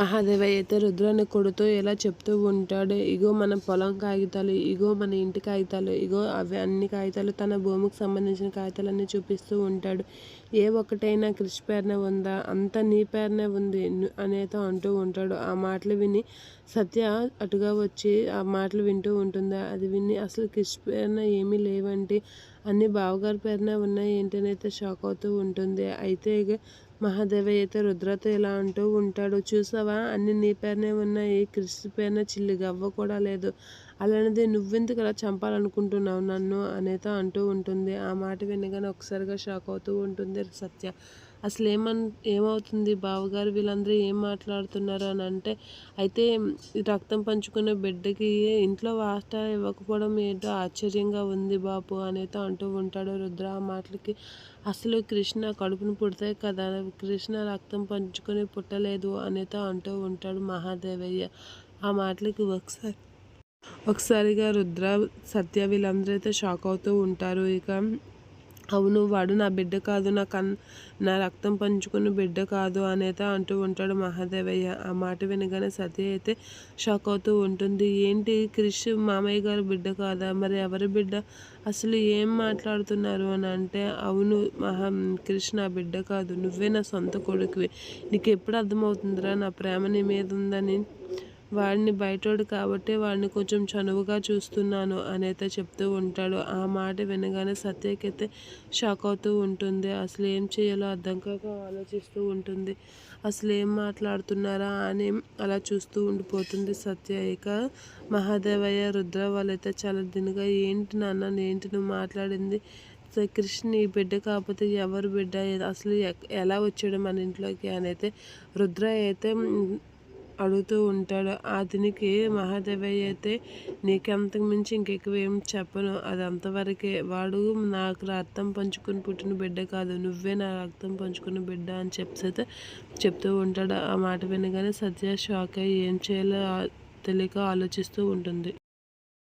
మహాదేవయ్య అయితే రుద్రాన్ని కొడుతూ ఇలా చెప్తూ ఉంటాడు ఇగో మన పొలం కాగితాలు ఇగో మన ఇంటి కాగితాలు ఇగో అవి అన్ని కాగితాలు తన భూమికి సంబంధించిన కాగితాలన్నీ చూపిస్తూ ఉంటాడు. ఏ ఒక్కటైనా కృషి పేరున ఉందా? అంత నీ పేరునే ఉంది అనేతో అంటూ ఉంటాడు. ఆ మాటలు విని సత్య అటుగా వచ్చి ఆ మాటలు వింటూ ఉంటుందా? అది విని అసలు కృషి పేరున ఏమీ లేవంటే అన్ని బావగారి పేరున ఉన్నాయి ఏంటనైతే షాక్ అవుతూ ఉంటుంది. అయితే మహాదేవయ్య అయితే రుద్రతో ఇలా అంటూ ఉంటాడు చూసావా? అన్ని నీ పేరునే ఉన్నాయి. కృష్ణ పేరున చిల్లి గవ్వ కూడా లేదు. అలాంటిది నువ్వెందుకు ఇలా చంపాలనుకుంటున్నావు నన్ను? అనేత అంటూ ఉంటుంది. ఆ మాట వినగానే ఒకసారిగా షాక్ అవుతూ ఉంటుంది సత్య. అసలు ఏమన్ ఏమవుతుంది బావగారు? వీళ్ళందరూ ఏం మాట్లాడుతున్నారు అని అంటే అయితే రక్తం పంచుకునే బిడ్డకి ఇంట్లో వాస్త ఇవ్వకపోవడం ఏంటో ఆశ్చర్యంగా ఉంది బాపు అనేతో అంటూ ఉంటాడు రుద్ర ఆ మాటలకి. అసలు కృష్ణ కడుపును పుడతాయి కదా? కృష్ణ రక్తం పంచుకొని పుట్టలేదు అనేతో అంటూ ఉంటాడు మహాదేవయ్య ఆ మాటలకి ఒకసారి ఒకసారిగా రుద్ర సత్య వీళ్ళందరూ అయితే షాక్ అవుతూ ఉంటారు. ఇక అవును వాడు నా బిడ్డ కాదు నా కన్ నా రక్తం పంచుకున్న బిడ్డ కాదు అనేది అంటూ ఉంటాడు మహాదేవయ్య. ఆ మాట వినగానే సతీ అయితే షాక్ అవుతూ ఉంటుంది. ఏంటి క్రిష్ మామయ్య గారు బిడ్డ కాదా? మరి ఎవరి బిడ్డ? అసలు ఏం మాట్లాడుతున్నారు అని అంటే అవును మహా క్రిష్ నా బిడ్డ కాదు నువ్వే నా సొంత కొడుకువి. నీకు ఎప్పుడు అర్థమవుతుందిరా? నా ప్రేమ నీ మీద ఉందని వాడిని బయటోడు కాబట్టి వాడిని కొంచెం చనువుగా చూస్తున్నాను అనైతే చెప్తూ ఉంటాడు. ఆ మాట వినగానే సత్యకైతే షాక్ అవుతూ ఉంటుంది. అసలు ఏం చేయాలో అర్థం కాక ఆలోచిస్తూ ఉంటుంది. అసలు ఏం మాట్లాడుతున్నారా అని అలా చూస్తూ ఉండిపోతుంది సత్య. ఇక మహాదేవయ్య రుద్ర వాళ్ళైతే చాలా దినగా ఏంటి నాన్న ఏంటి నువ్వు మాట్లాడింది? కృష్ణ ఈ బిడ్డ కాకపోతే ఎవరు బిడ్డ? అసలు ఎలా వచ్చాడు మన ఇంట్లోకి? అని అయితే రుద్ర అయితే అడుగుతూ ఉంటాడు. అతనికి మహాదేవయ్య అయితే నీకు అంతకు మించి ఇంకెక్కువ ఏం చెప్పను. అది అంతవరకే. వాడు నాకు రక్తం పంచుకుని పుట్టిన బిడ్డ కాదు. నువ్వే నా రక్తం పంచుకున్న బిడ్డ అని చెప్పి చెప్తూ ఉంటాడు. ఆ మాట వినగానే సత్య షాక్ అయ్యి ఏం చేయాలో తెలియక ఆలోచిస్తూ ఉంటుంది.